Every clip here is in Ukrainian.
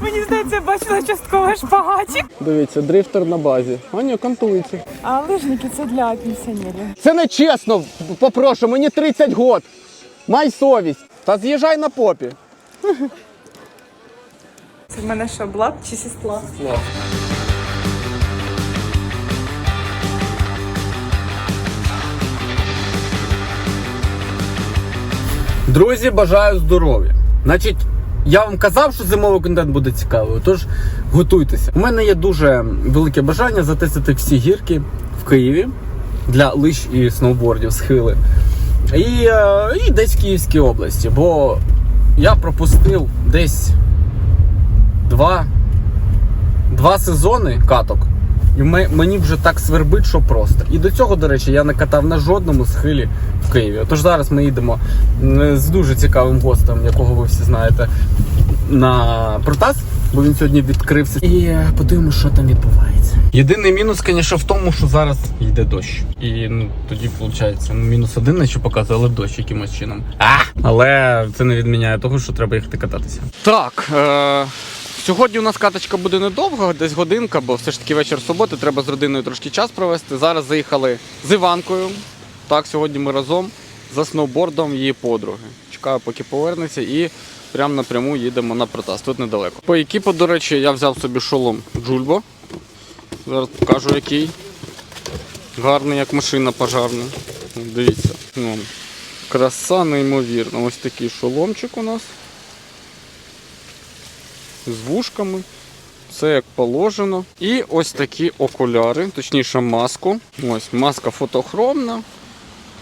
Мені здається, бачила частково шпагатик. Дивіться, дрифтер на базі. А ні, кантується. А лижники це для пенсіонерів. Це не чесно, попрошу, мені 30 год. Май совість. Та з'їжджай на попі. Це в мене що, блат чи сістла? Друзі, бажаю здоров'я. Значить, я вам казав, що зимовий контент буде цікавий, тож готуйтеся. У мене є дуже велике бажання затестити всі гірки в Києві для лиш і сноубордів, схили. І, е, і десь в Київській області, бо я пропустив десь два, два сезони каток. І мені вже так свербить, що просто. І до цього, до речі, я не катав на жодному схилі в Києві. Тож зараз ми їдемо з дуже цікавим гостем, якого ви всі знаєте, на Протас, бо він сьогодні відкрився. І подивимося, що там відбувається. Єдиний мінус, звісно, в тому, що зараз йде дощ. І ну тоді виходить ну, мінус один, на що показує, але дощ якимось чином. А! Але це не відміняє того, що треба їхати кататися. Так. Е- Сьогодні у нас каточка буде недовго, десь годинка, бо все ж таки вечір суботи, треба з родиною трошки час провести. Зараз заїхали з Іванкою. Так, сьогодні ми разом за сноубордом її подруги. Чекаю, поки повернеться, і прямо напряму їдемо на протас. Тут недалеко. По екіпу, до речі, я взяв собі шолом Джульбо. Зараз покажу який. Гарний, як машина пожарна. Дивіться. Ну, краса неймовірна. Ось такий шоломчик у нас з вушками. Все як положено. І ось такі окуляри, точніше маску. Ось маска фотохромна,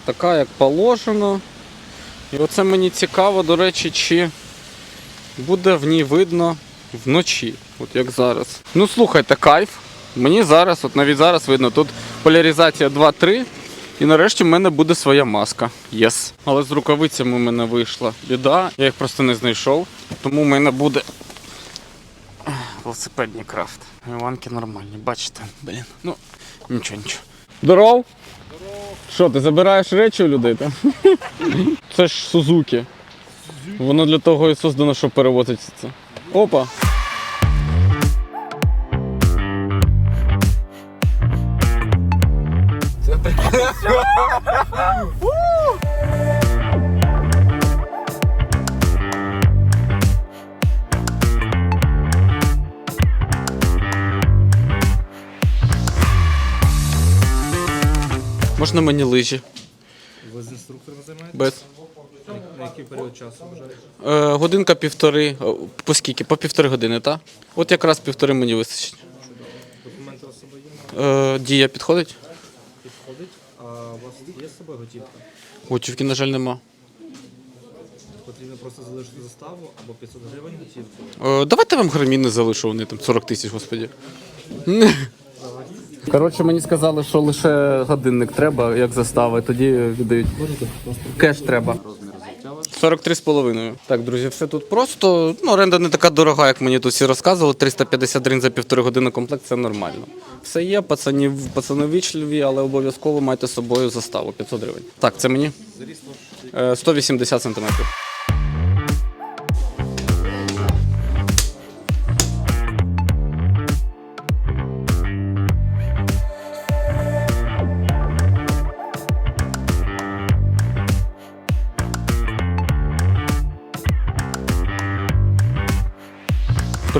така як положено. І оце мені цікаво, до речі, чи буде в ній видно вночі, от як зараз. Ну слухайте, кайф. Мені зараз, от навіть зараз видно, тут поляризація 2-3. І нарешті в мене буде своя маска. Єс. Але з рукавицями в мене вийшла біда. Я їх просто не знайшов. Тому в мене буде велосипедний крафт. Іванки нормальні, бачите, блін. Ну, нічого, нічого. Здоров! Здоров! Що, ти забираєш речі у людей там? Це ж Сузуки. Воно для того і создано, щоб перевозити це. Опа! Можна мені лижі? Ви з інструктором займаєтесь? Без. На який період часу бажаєте? Е, годинка півтори. О, По скільки? По півтори години, так? От якраз півтори мені вистачить. Документи з собою є? Е, дія підходить? Підходить. А у вас є з собою готівка? Готівки, на жаль, нема. Потрібно просто залишити заставу або 500 гривень готівку. Е, давайте вам граміни залишу, вони там 40 тисяч, господі. Коротше, мені сказали, що лише годинник треба, як застава, і тоді віддають. Кеш треба. 43,5. Так, друзі, все тут просто. Ну, оренда не така дорога, як мені тут всі розказували. 350 гривень за півтори години комплект це нормально. Все є, пацанів, пацани вічливі, але обов'язково майте з собою заставу 500 гривень. Так, це мені? Е, 180 сантиметрів.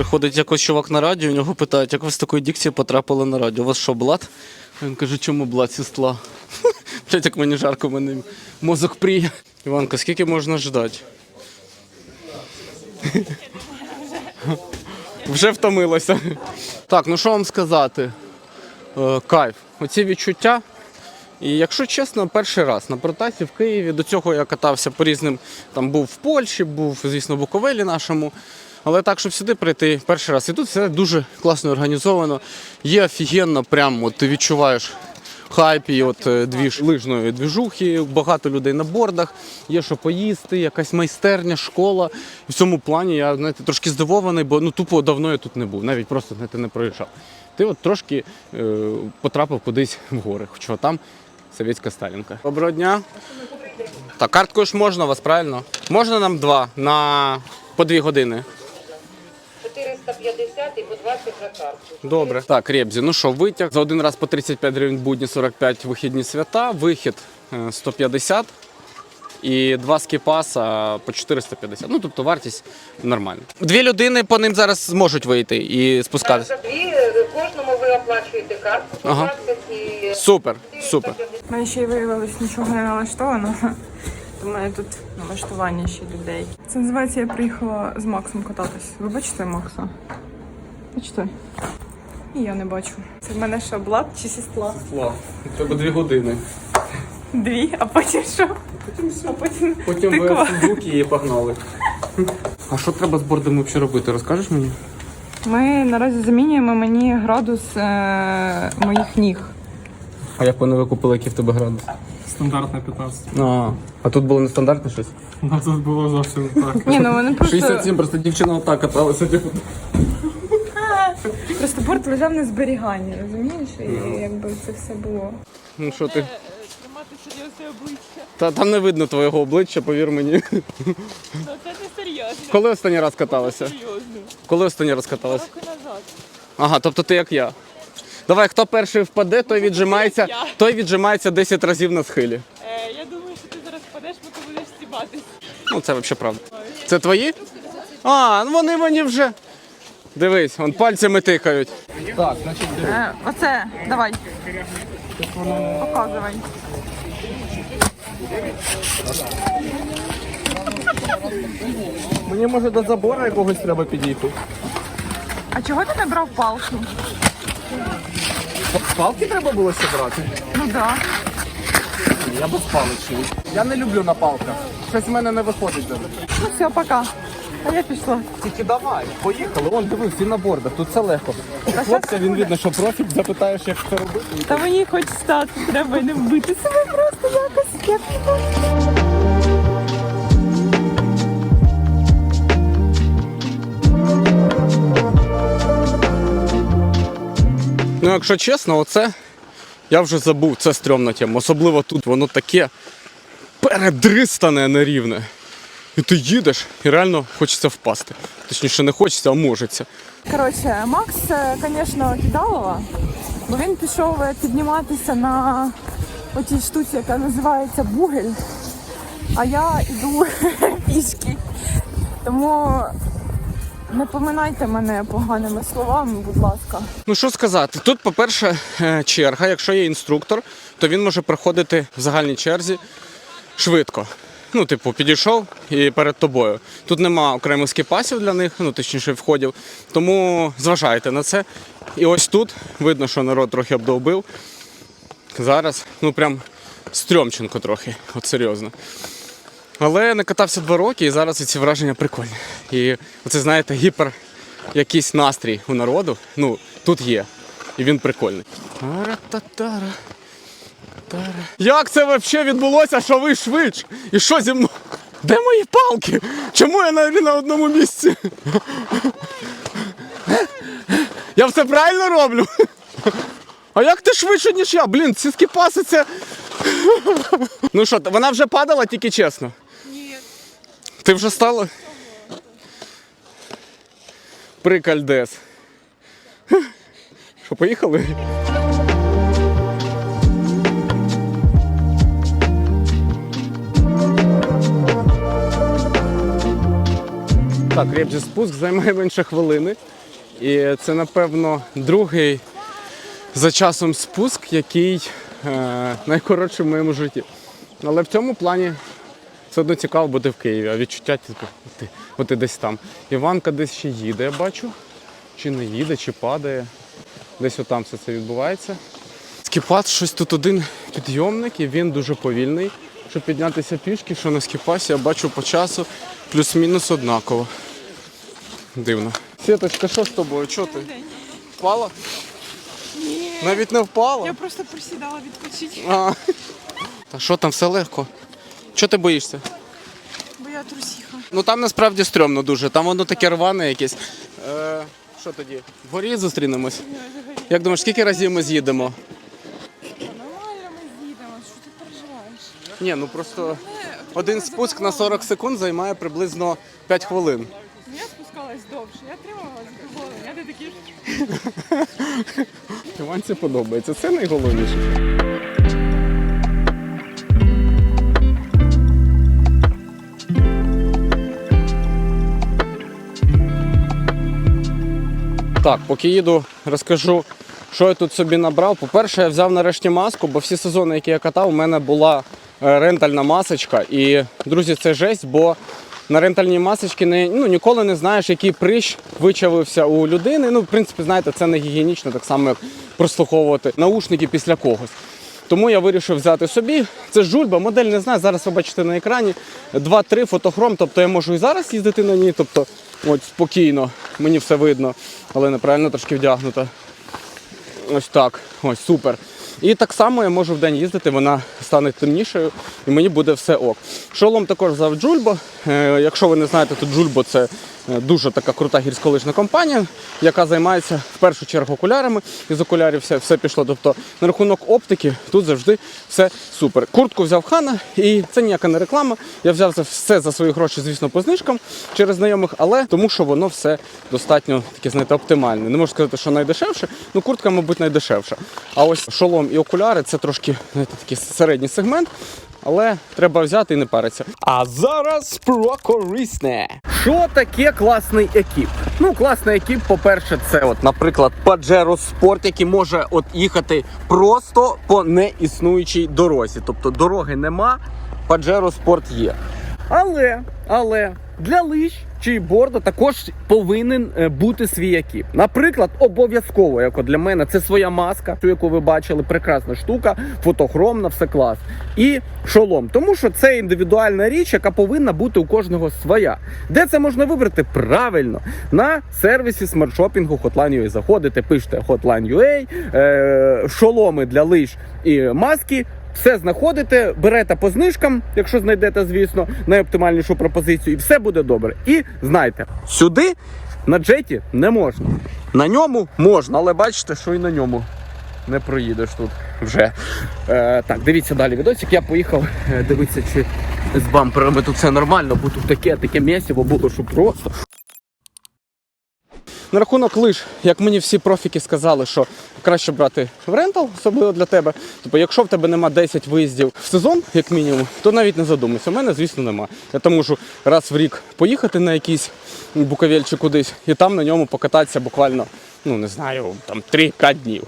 Приходить якось чувак на радіо, у нього питають, як ви з такої дикції потрапили на радіо? У вас що, блат? Він каже, чому блат, сестла? Блять, як мені жарко, мене мозок пріє. Іванка, скільки можна ждати? Вже втомилася. Так, ну що вам сказати? Е, кайф. Оці відчуття. І якщо чесно, перший раз на протасі в Києві. До цього я катався по різним. Там був в Польщі, був, звісно, в Буковелі нашому. Але так, щоб сюди прийти перший раз. І тут все дуже класно організовано. Є офігенно, прям от ти відчуваєш хайп і от е, двіж лижної двіжухи, багато людей на бордах, є що поїсти, якась майстерня, школа. І в цьому плані я знаєте, трошки здивований, бо ну тупо давно я тут не був, навіть просто знаєте, не проїжджав. Ти от трошки е, потрапив кудись в гори, хоча там совєтська Сталінка. Доброго дня. Так, карткою ж можна вас, правильно? Можна нам два на по дві години. 400 350 і по 20 на карту. Добре. Так, Ребзі, ну що, витяг за один раз по 35 гривень будні, 45 вихідні свята, вихід е, 150 і два скіпаса по 450. Ну, тобто вартість нормальна. Дві людини по ним зараз зможуть вийти і спускатися. За дві е, кожному ви оплачуєте карту по Ага. 20 і Супер, супер. Мене ще й виявилось нічого не налаштовано. У мене тут налаштування ще людей. Це називається, я приїхала з Максом кататись. Ви бачите Макса? Бачите? І я не бачу. Це в мене що, блат чи сістла? Треба дві години. Дві, а потім що? А потім, Потім ви в Фейсбуці і погнали. А що треба з бордом взагалі робити? Розкажеш мені? Ми наразі замінюємо мені градус е, моїх ніг. А як вони викупили, який в тебе градус? Стандартна 15. А, а тут було нестандартне щось? Ну тут було зовсім так. Ні, ну вони просто, 67, просто дівчина отак каталася. Типу. просто борт лежав на зберіганні, розумієш? І якби це все було. Ну що ти? Та там не видно твого обличчя, повір мені. Ну це не серйозно. Коли останній раз каталася? Серйозно. Коли останній раз каталася? Року назад. Ага, тобто ти як я. Давай, хто перший впаде, той віджимається, той віджимається 10 разів на схилі. Е, я думаю, що ти зараз впадеш, бо ти будеш стібатись. Ну, це взагалі правда. Це твої? А, ну вони мені вже. Дивись, вон пальцями тикають. Так, значить, Е, оце, давай. Показувай. мені може до забору якогось треба підійти. А чого ти не брав палку? Палки треба було ще брати? Ну да. Я без паличів. Я не люблю на палках. Щось в мене не виходить даже. Ну все, пока. А я пішла. Тільки давай, поїхали. Вон дивись, всі на бордах, тут це легко. Хлопця він видно, що профік, запитаєш, як це робити. Та мені хоч стати, треба не вбити себе просто якось. як Ну, якщо чесно, оце я вже забув, це стрьомна тема. Особливо тут воно таке передристане нерівне. І ти їдеш і реально хочеться впасти. Точніше, не хочеться, а можеться. Коротше, Макс, е, звісно, кидалова, бо він пішов е, підніматися на отій штуці, яка називається бугель, а я йду пішки. Тому не поминайте мене поганими словами, будь ласка. Ну що сказати, тут, по-перше, е, черга. Якщо є інструктор, то він може проходити в загальній черзі швидко. Ну, типу, підійшов і перед тобою. Тут нема окремих скіпасів для них, ну точніше входів. Тому зважайте на це. І ось тут видно, що народ трохи обдовбив. Зараз, ну прям стрьомченко трохи, от серйозно. Але не катався два роки, і зараз ці враження прикольні. І оце, знаєте, гіпер якийсь настрій у народу. Ну, тут є. І він прикольний. Ара-та-тара. Тара. Як це взагалі відбулося, що ви швидше? І що зі мною? Де мої палки? Чому я навіть на одному місці? Я все правильно роблю? А як ти швидше, ніж я? Блін, ці скіпаси це. Ну що, вона вже падала, тільки чесно. Ти вже стала? Прикальдес. Що, поїхали? Так, ребзі спуск займає менше хвилини. І це, напевно, другий за часом спуск, який е, найкоротший в моєму житті. Але в цьому плані все одно цікаво бути в Києві, а відчуття типу, от ти, от ти десь там. Іванка десь ще їде, я бачу. Чи не їде, чи падає. Десь отам все це відбувається. Скіпас щось тут один підйомник, і він дуже повільний. Щоб піднятися пішки, що на скіпасі я бачу по часу плюс-мінус однаково. Дивно. Світочка, що з тобою? Чого ти? Впала? Ні. Навіть не впала? Я просто присідала відпочити, А. Та що там, все легко. Чого ти боїшся? бо я трусіха. Ну там насправді стрьомно дуже. Там воно таке рване якесь. Е, що тоді? Вгорі зустрінемось. Як думаєш, скільки разів ми з'їдемо? Нормально ми з'їдемо, що ти переживаєш? Ні, ну просто один спуск на 40 секунд займає приблизно 5 хвилин. Ну, Я спускалась довше, я трималась такі. Іванці подобається, це найголовніше. Так, поки їду, розкажу, що я тут собі набрав. По-перше, я взяв нарешті маску, бо всі сезони, які я катав, у мене була е, рентальна масочка. І, друзі, це жесть, бо на рентальній масочці не, ну, ніколи не знаєш, який прищ вичавився у людини. Ну, в принципі, знаєте, це не гігієнічно, так само, як прослуховувати наушники після когось. Тому я вирішив взяти собі. Це жульба, модель не знаю. Зараз ви бачите на екрані 2-3 фотохром. Тобто я можу і зараз їздити на ній. Тобто, от спокійно, мені все видно, але неправильно трошки вдягнута. Ось так. Ось супер. І так само я можу в день їздити, вона стане темнішою і мені буде все ок. Шолом також взяв Джульбо. Е, якщо ви не знаєте, то Джульбо це дуже така крута гірськолижна компанія, яка займається в першу чергу окулярами. Із окулярів все, все пішло. Тобто на рахунок оптики тут завжди все супер. Куртку взяв хана, і це ніяка не реклама. Я взяв це все за свої гроші, звісно, по знижкам через знайомих, але тому що воно все достатньо таке, знаєте, оптимальне. Не можу сказати, що найдешевше, ну куртка, мабуть, найдешевша. А ось шолом і окуляри це трошки знаєте, такий середній сегмент. Але треба взяти і не паритися. А зараз про корисне. Що таке класний екіп? Ну, класний екіп, по-перше, це, от, наприклад, Pajero Sport, який може от їхати просто по неіснуючій дорозі. Тобто дороги нема, Pajero Sport є. Але, але для лиж чи борда також повинен е, бути свій екіп. Наприклад, обов'язково, як для мене, це своя маска, ту, яку ви бачили, прекрасна штука, фотохромна, все клас. І шолом. Тому що це індивідуальна річ, яка повинна бути у кожного своя. Де це можна вибрати? Правильно, на сервісі смартшопінгу Hotline.ua. Заходите, пишете Hotline.ua, е, шоломи для лиж і маски. Все знаходите, берете по знижкам, якщо знайдете, звісно, найоптимальнішу пропозицію, і все буде добре. І знайте, сюди на джеті не можна. На ньому можна, але бачите, що і на ньому не проїдеш тут вже. Е, так, дивіться далі відосик. Я поїхав е, дивитися, чи з бамперами тут все нормально, бо тут таке, таке місиво було, що просто. На рахунок лиж, як мені всі профіки сказали, що краще брати в рентал, особливо для тебе. Тобто, якщо в тебе нема 10 виїздів в сезон, як мінімум, то навіть не задумайся. У мене, звісно, нема. Я там можу раз в рік поїхати на якийсь буковель чи кудись, і там на ньому покататися буквально, ну не знаю, там 3-5 днів.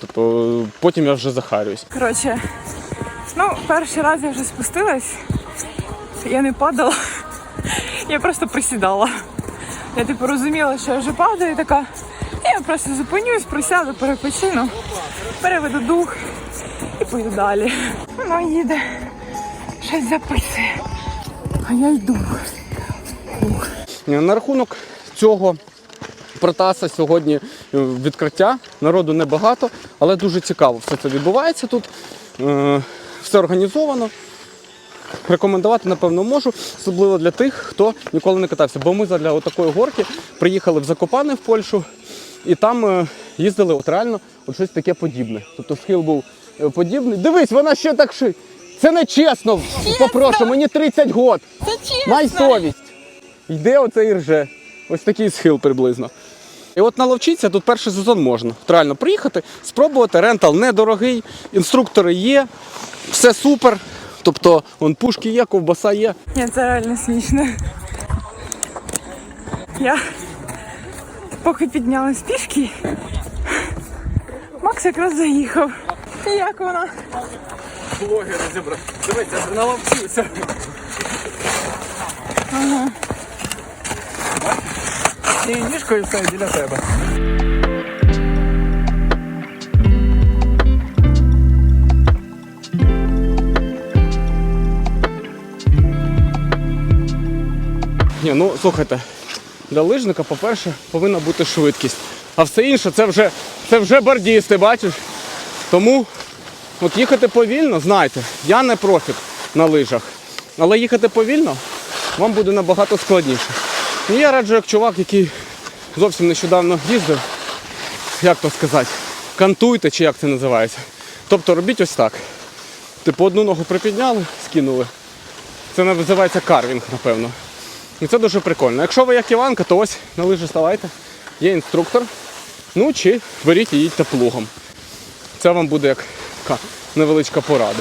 Тобто потім я вже захарююсь. Коротше, ну, перший раз я вже спустилась. Я не падала. Я просто присідала. Я типу розуміла, що я вже падаю, така. Я просто зупинюсь, присяду, перепочину, переведу дух і поїду далі. Воно їде, щось записує. А я йду. На рахунок цього протаса сьогодні е, відкриття. Народу небагато, але дуже цікаво. Все це відбувається тут. Е, Все організовано. Рекомендувати, напевно, можу, особливо для тих, хто ніколи не катався. Бо ми для такої горки приїхали в Закопане в Польщу і там е, їздили от реально от щось таке подібне. Тобто схил був е, подібний. Дивись, вона ще так ши. Це не чесно. Попрошу, мені 30 год. Це чесно. Май совість. Йде оце і рже. Ось такий схил приблизно. І от наловчитися тут перший сезон можна. Реально приїхати, спробувати. Рентал недорогий, інструктори є, все супер. Тобто, вон пушки є, ковбаса є. Ні, це реально смішно. Я поки піднялась пішки, Макс якраз заїхав. І як вона? Блогери зібрав. Дивіться, наловчився. Ага. І ніжкою все біля тебе. Ну слухайте, для лижника, по-перше, повинна бути швидкість. А все інше це вже, це вже бардісти, бачиш? Тому от їхати повільно, знайте, я не профік на лижах. Але їхати повільно вам буде набагато складніше. Ну, я раджу як чувак, який зовсім нещодавно їздив, як то сказати, кантуйте чи як це називається. Тобто робіть ось так. Типу одну ногу припідняли, скинули. Це називається карвінг, напевно. І це дуже прикольно. Якщо ви як Іванка, то ось на лижі ставайте, є інструктор. Ну чи беріть і їдьте плугом. Це вам буде як така невеличка порада.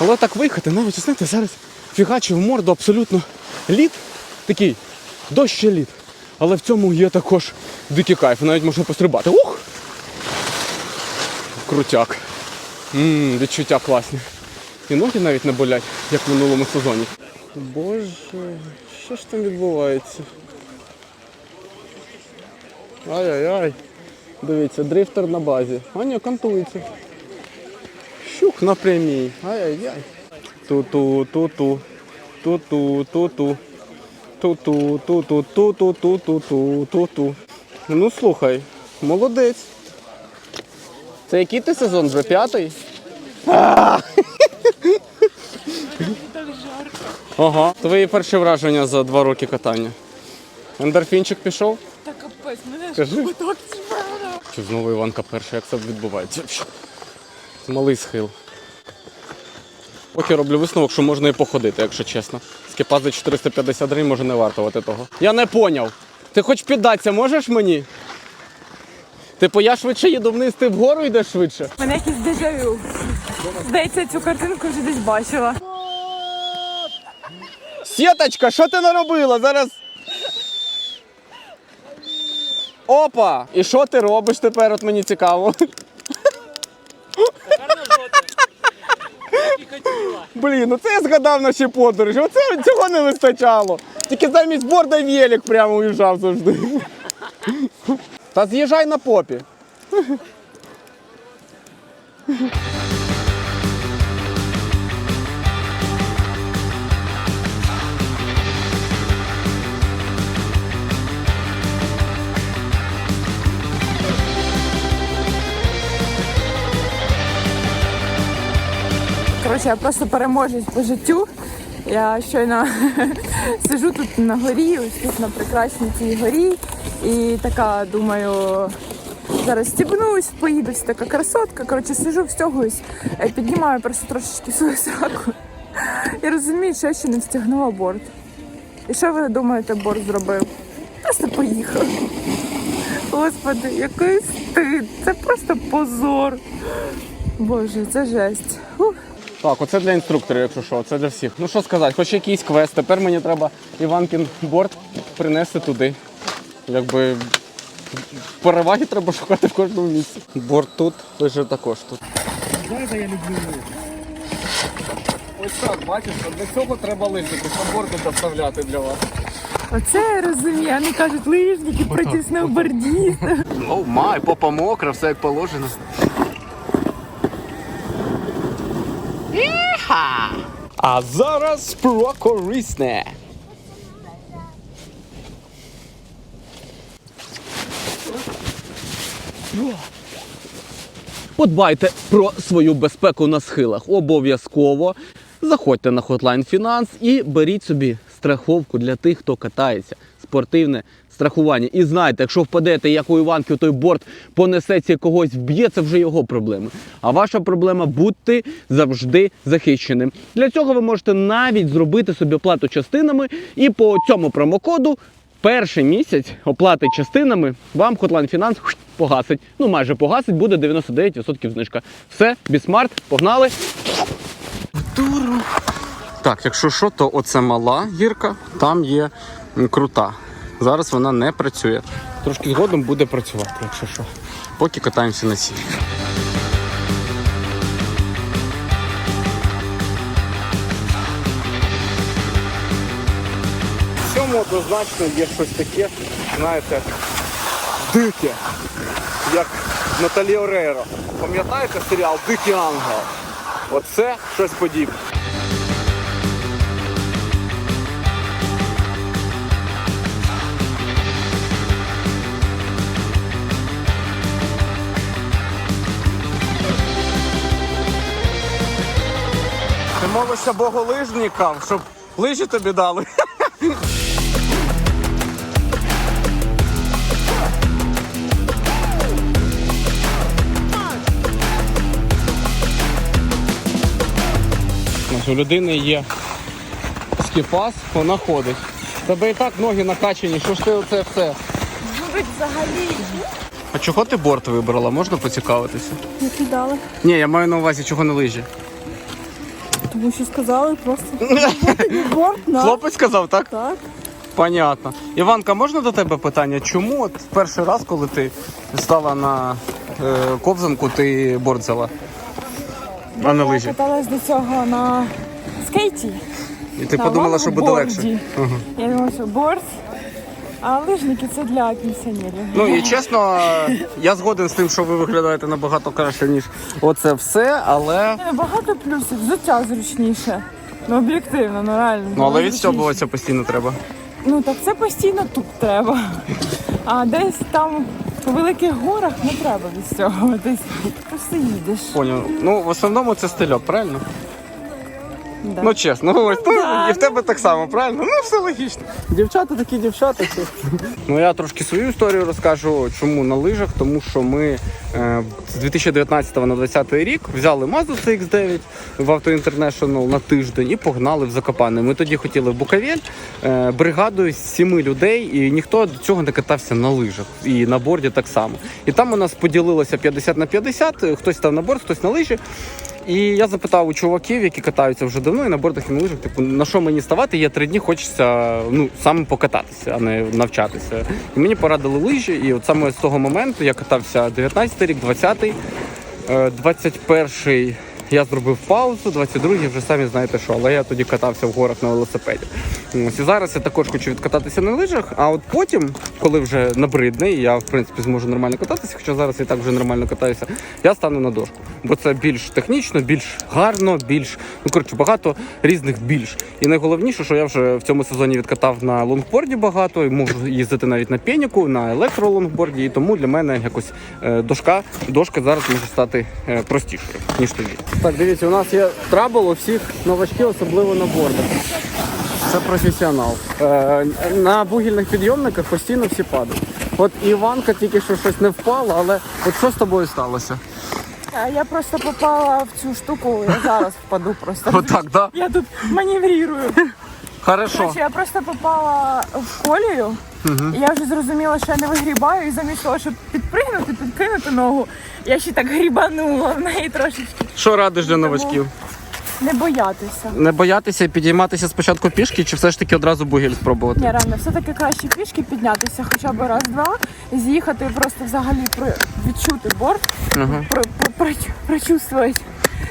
Але так виїхати, навіть знаєте, зараз фігачив в морду абсолютно лід. Такий дощ ще лід. Але в цьому є також дикий кайф. Навіть можна пострибати. Ух! Крутяк. Ммм, відчуття класні. І ноги навіть не болять, як в минулому сезоні. Боже, що ж там відбувається? Ай-яй-яй. Дивіться, дрифтер на базі. А ні, кантується. Щук на прямій. Ай-яй-яй. Ту-ту, ту-ту. Ту-ту, ту-ту. Ту-ту, ту-ту, ту-ту, ту-ту, ту, ту-ту. Ну слухай, молодець. Це який ти сезон вже п'ятий? Ага. Твої перші враження за два роки катання. Ендорфінчик пішов? Та капець, мене ж Кажи. так зібрано. Чи знову Іванка перша, як це відбувається? Малий схил. Поки роблю висновок, що можна і походити, якщо чесно. Скіпаз за 450 гривень може не вартувати того. Я не поняв. Ти хоч піддатися можеш мені? Типу я швидше їду вниз, ти вгору йдеш швидше. Мене якийсь дежавю. Здається, цю картинку вже десь бачила. Сіточка, що ти наробила? Зараз. Опа! І що ти робиш тепер? От мені цікаво. Блін, ну це я згадав наші подорожі. Оце цього не вистачало. Тільки замість борда велик прямо уїжджав завжди. Та з'їжджай на попі. Коротше, я просто переможець по життю. Я щойно сижу тут на горі, ось тут на прекрасній цій горі. І така думаю, зараз стібнусь, поїду, ось така красотка. Коротше, сижу, встягуюсь, е, піднімаю просто трошечки свою сраку. І розумію, що я ще не встягнула борт. І що ви думаєте, борт зробив? Просто поїхав. Господи, який стид! Це просто позор. Боже, це жесть. Ух. Так, оце для інструкторів, якщо що, це для всіх. Ну що сказати, хоч якийсь квест. Тепер мені треба Іванкін борт принести туди. Якби переваги треба шукати в кожному місці. Борт тут, лише також тут. Знаєте, я люблю. Ось так, бачиш, для цього треба лишити, щоб борти доставляти для вас. Оце я розумію. Вони кажуть, лижники проти сноубордістів. О май, попа мокра, все як положено. Іха! А зараз про корисне. Подбайте про свою безпеку на схилах. Обов'язково заходьте на Hotline Finance і беріть собі страховку для тих, хто катається. Спортивне страхування. І знайте, якщо впадете, як у Іванки, той борт понесеться когось вб'є, це вже його проблеми. А ваша проблема бути завжди захищеним. Для цього ви можете навіть зробити собі оплату частинами і по цьому промокоду перший місяць оплати частинами вам Hotline Finance погасить. Ну майже погасить, буде 99% знижка. Все, бісмарт, погнали. Так, якщо що, то оце мала гірка, там є крута. Зараз вона не працює. Трошки згодом буде працювати, якщо що. Поки катаємося на цій. В цьому однозначно є щось таке, знаєте, дике, як Наталі Орейро. Пам'ятаєте серіал Дикий ангел? Оце щось подібне. Молишся боголижникам, щоб лижі тобі дали. У людини є скіфас, вона ходить. Тебе і так ноги накачані, що ж ти оце все? Ну взагалі? А чого ти борт вибрала? Можна поцікавитися? Не кидали. Ні, я маю на увазі, чого на лижі. Тому що сказали просто. На Хлопець сказав, так? так. Понятно. Іванка, можна до тебе питання? Чому от перший раз, коли ти стала на е, ковзанку, ти борт взяла? А на Я лижі? каталась до цього на скейті. І ти на подумала, що буде лонгборді. легше? Я думала, що борт, а лижники це для пенсіонерів. Ну і чесно, я згоден з тим, що ви виглядаєте набагато краще, ніж оце все, але. Е, Багато плюсів, взуття зручніше. Ну, об'єктивно, ну реально. Ну, але зручніше. відстьобуватися постійно треба. Ну так це постійно тут треба. А десь там у великих горах не треба відстягуватись. Просто їдеш. Поняв. Ну, в основному це стильок, правильно? Да. Ну чесно, ну ось ну, да, і в тебе так само, правильно? Ну все логічно. Дівчата такі дівчата. Ну я трошки свою історію розкажу, чому на лижах, тому що ми е, з 2019 на 2020 рік взяли Mazda CX-9 в Auto International на тиждень і погнали в Закопане. Ми тоді хотіли в Буковель е, бригадою з сіми людей, і ніхто до цього не катався на лижах. І на борді так само. І там у нас поділилося 50 на 50, хтось став на борд, хтось на лижі. І я запитав у чуваків, які катаються вже давно і на бордах і на лижах, типу, на що мені ставати? Я три дні хочеться ну саме покататися, а не навчатися. І мені порадили лижі, і от саме з того моменту я катався 19 рік, 20-й, е, 21-й я зробив паузу, 22-й вже самі знаєте що, але я тоді катався в горах на велосипеді. Ось і зараз я також хочу відкататися на лижах. А от потім, коли вже набридне, і я в принципі зможу нормально кататися, хоча зараз я так вже нормально катаюся, я стану на дошку. Бо це більш технічно, більш гарно, більш ну коротше, багато різних більш. І найголовніше, що я вже в цьому сезоні відкатав на лонгборді багато, і можу їздити навіть на пеніку, на електролонгборді. І тому для мене якось е, дошка, дошка зараз може стати е, простішою, ніж тоді. Так, дивіться, у нас є трабл у всіх новачків, особливо на бордах. Це професіонал. Е, на бугільних підйомниках постійно всі падають. От Іванка тільки що щось не впала, але от що з тобою сталося? А я просто попала в цю штуку, я зараз впаду просто. Отак, да? Я тут маневрирую. Хорошо. Короче, я просто попала в колію, і я вже зрозуміла, що я не вигрібаю, і замість того, щоб підпригнути, підкинути ногу, я ще так грібанула в неї трошечки. Що радиш для новачків? Не боятися. Не боятися і підійматися спочатку пішки, чи все ж таки одразу бугель спробувати? Ні, реально, все-таки краще пішки піднятися хоча б раз-два, з'їхати просто взагалі про відчути борт, Ага. про, про, про, прочувствувати.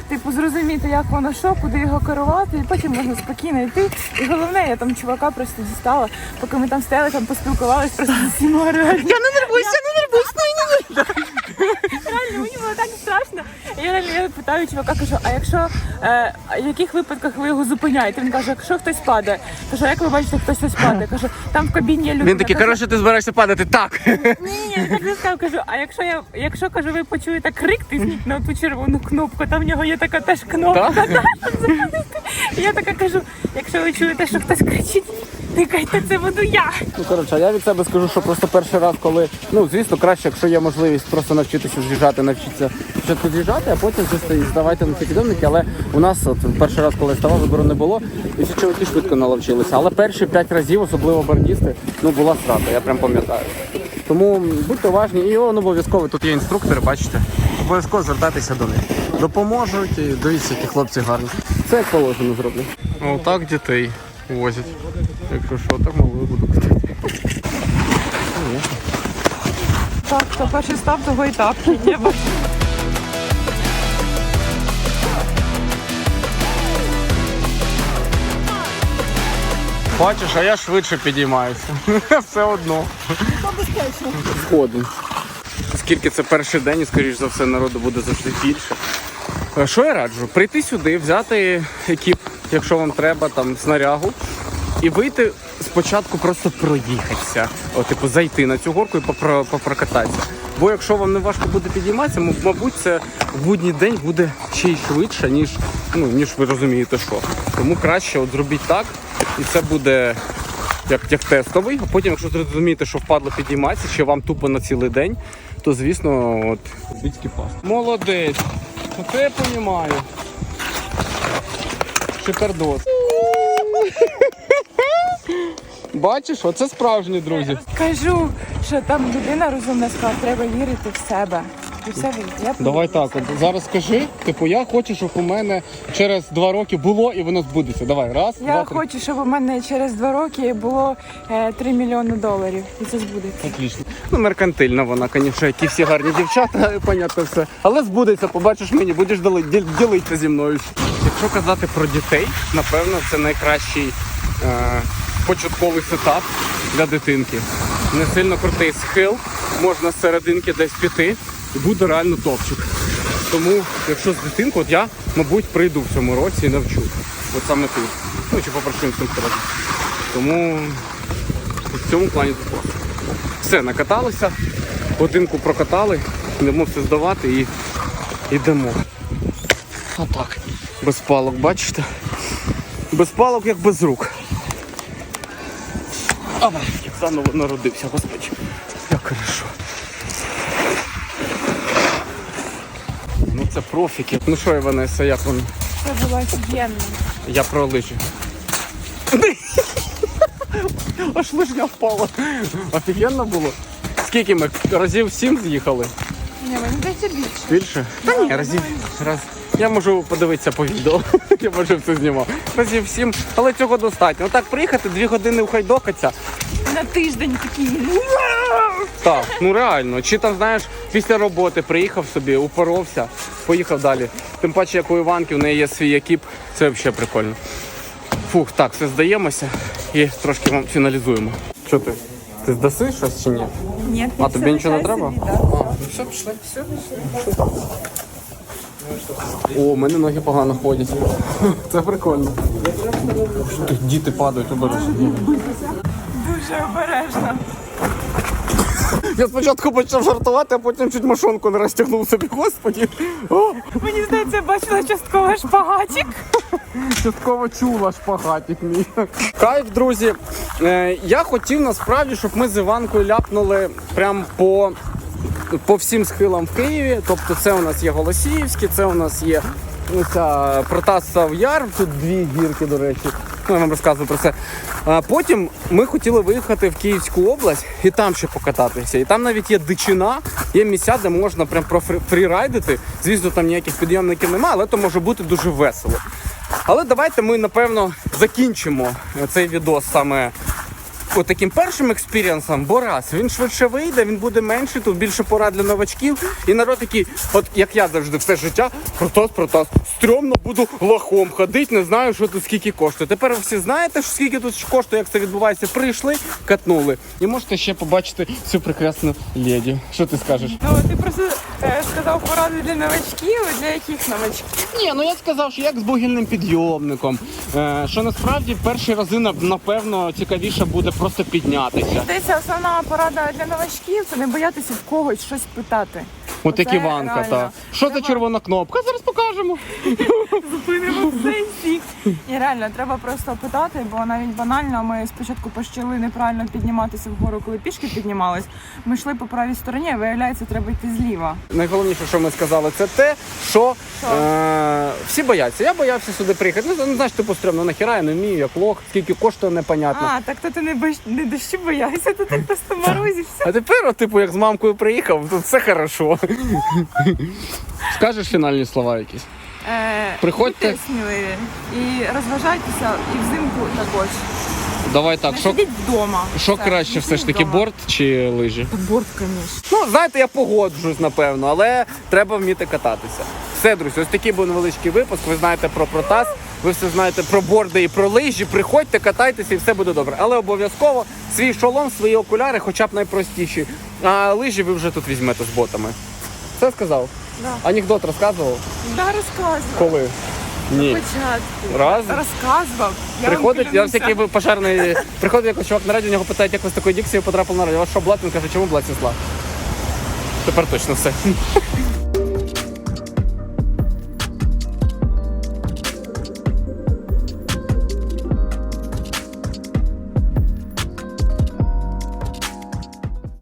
Типу, зрозуміти, як воно що, куди його керувати, і потім можна спокійно йти. І головне, я там чувака просто дістала, поки ми там стояли, там поспілкувалися просто з всіма реально. Я не нервуйся, не нервуйся, Реально, мені було так страшно. І Я реально я питаю чувака, кажу, а якщо е, в яких випадках ви його зупиняєте? Він каже, якщо хтось падає. Кажу, а як ви бачите, хтось ось падає? Кажу, там в кабіні є людина. Він такий, Кажу, коротше, ти збираєшся падати так. ні, ні, я так не сказав, кажу, а якщо я, якщо кажу, ви почуєте крик, тисніть на ту червону кнопку, там в нього є така теж кнопка, да, я така кажу, якщо ви чуєте, що хтось кричить, тикайте, це буду я. Ну коротше, а я від себе скажу, що просто перший раз, коли ну звісно, краще, якщо є можливість просто навчитися з'їжджати, навчитися спочатку з'їжджати, а потім вже ста- на ці підйомники. Але у нас от перший раз, коли я ставав, вибору не було, і всі чоловіки швидко наловчилися. Але перші п'ять разів, особливо бардісти, ну була страта, я прям пам'ятаю. Тому будьте уважні, і он обов'язково тут є інструктори, бачите. Обов'язково звертатися до них. Допоможуть, і дивіться, які хлопці гарні. Це як положено зроблять. так дітей возять. Якщо що, так мало буду катати. Так, хто перший став, того і тапки. Бачиш, а я швидше підіймаюся. Все одно. Згоден. Оскільки це перший день і, скоріш за все, народу буде завжди більше. Е, Що я раджу? Прийти сюди, взяти екіп, якщо вам треба, там снарягу, і вийти спочатку просто проїхатися. О, типу, зайти на цю горку і попро- попрокататися. Бо якщо вам не важко буде підійматися, мабуть, це в будній день буде ще й швидше, ніж, ну, ніж ви розумієте, що. Тому краще от зробіть так, і це буде як, як тестовий. А потім, якщо зрозумієте, що впадло підійматися, чи вам тупо на цілий день, то звісно, от бітський пас. Молодець. Оце я розумію. Шикардос. Бачиш, оце справжні друзі. Кажу, що там людина розумна сказала, треба вірити в себе. І все. Я Давай так, от зараз скажи, типу, я хочу, щоб у мене через два роки було і воно збудеться. Давай, раз, Я два, три. хочу, щоб у мене через два роки було е, 3 мільйони доларів. І це збудеться. Отлично. Ну, меркантильна вона, звісно, які всі гарні дівчата, понятно все. Але збудеться, побачиш мені, будеш діли- діл- ділитися зі мною. Якщо казати про дітей, напевно, це найкращий е, початковий сетап для дитинки. Не сильно крутий схил, можна з серединки десь піти, і буде реально топчик. Тому, якщо з дитинку, от я, мабуть, прийду в цьому році і навчу. От саме тут. Ну, чи попрошу інструктора. Тому в цьому плані це. Все, накаталися, годинку прокатали, йдемо все здавати і йдемо. Отак. Без палок, бачите? Без палок, як без рук. Ава, як заново народився, господи. Як хорошо. Ну це профіки. Ну що, Іванеса, як воно? Це було офігенно. Я про лижі. Аж лижня впала. Офігенно було. Скільки ми разів сім з'їхали? Ні, мені здається більше. Більше? Та ні, разів. Раз. Я можу подивитися по відео. Я може все знімав. Разів сім, але цього достатньо. Так приїхати, дві години ухайдокатися. На тиждень такий. Так, ну реально. Чи там, знаєш, після роботи приїхав собі, упоровся, поїхав далі. Тим паче, як у Іванки, в неї є свій екіп, це взагалі прикольно. Фух, так, все здаємося і трошки вам фіналізуємо. Що ти? Ти здаси щось чи ні? Ні, А тобі нічого не треба? Собі, да. А, ну все, пішли. О, у мене ноги погано ходять. Це прикольно. Діти падають обережно. Дуже обережно. Я спочатку почав жартувати, а потім чуть машонку не розтягнув собі. Господі. О, Мені здається, бачила частково шпагатик. частково чула шпагатик мій. Кайф, друзі. Е, я хотів насправді, щоб ми з Іванкою ляпнули прям по. По всім схилам в Києві, тобто це у нас є Голосіївський, це у нас є ну, ця Протасов Яр, тут дві гірки, до речі. Ну, я вам розказую про це. А потім ми хотіли виїхати в Київську область і там ще покататися. І там навіть є дичина, є місця, де можна прям профрірайдити. Звісно, там ніяких підйомників немає, але то може бути дуже весело. Але давайте ми напевно закінчимо цей відос саме от таким першим експірієнсом, бо раз він швидше вийде, він буде менший, тут більше порад для новачків. І народ такий, от як я завжди все життя, протас, протас, стрьомно буду лохом ходити, не знаю, що тут скільки коштує. Тепер ви всі знаєте, що скільки тут коштує, як це відбувається. Прийшли, катнули. І можете ще побачити цю прекрасну леді. Що ти скажеш? Ну, ти просто е, сказав поради для новачків, для яких новачків? Ні, ну я сказав, що як з бугільним підйомником. Е, що насправді перші рази напевно цікавіше буде просто піднятися. Здається, основна порада для новачків це не боятися в когось щось питати. От як Іванка, реально. та. Що за червона кнопка? Зараз покажемо. Зупинимо сесії. І реально треба просто питати, бо навіть банально ми спочатку почали неправильно підніматися вгору, коли пішки піднімались. Ми йшли по правій стороні, а виявляється, треба йти зліва. Найголовніше, що ми сказали, це те, що е, всі бояться. Я боявся сюди приїхати. Ну, знаєш, типу стрьомно, нахіра я не вмію, як лох, скільки коштує, непонятно. А, так то ти не, боїш- не дощі боявся, то ти просто морозився. А тепер, от, типу, як з мамкою приїхав, тут все хорошо. Скажеш фінальні слова якісь? Е, Приходьте. будьте сміливі і розважайтеся, і взимку також. Давай так, Не що, сидіть вдома. що Все, краще не все ж сидіть таки, вдома. борт чи лижі? Та борт, звісно. Ну, знаєте, я погоджуюсь, напевно, але треба вміти кататися. Все, друзі, ось такий був невеличкий випуск. Ви знаєте про протас, ви все знаєте про борди і про лижі. Приходьте, катайтеся і все буде добре. Але обов'язково свій шолом, свої окуляри, хоча б найпростіші. А лижі ви вже тут візьмете з ботами. Все сказав? Да. Анекдот розказував? Да, розказував. Коли? Ні. Спочатку. Раз. Розказував. Я Приходить, я всякий пожарний. Приходить якийсь чувак на радіо, нього питають, як ви з такою дикцією потрапили на радіо. А вас що блат? Він каже, чому блат сісла? Тепер точно все.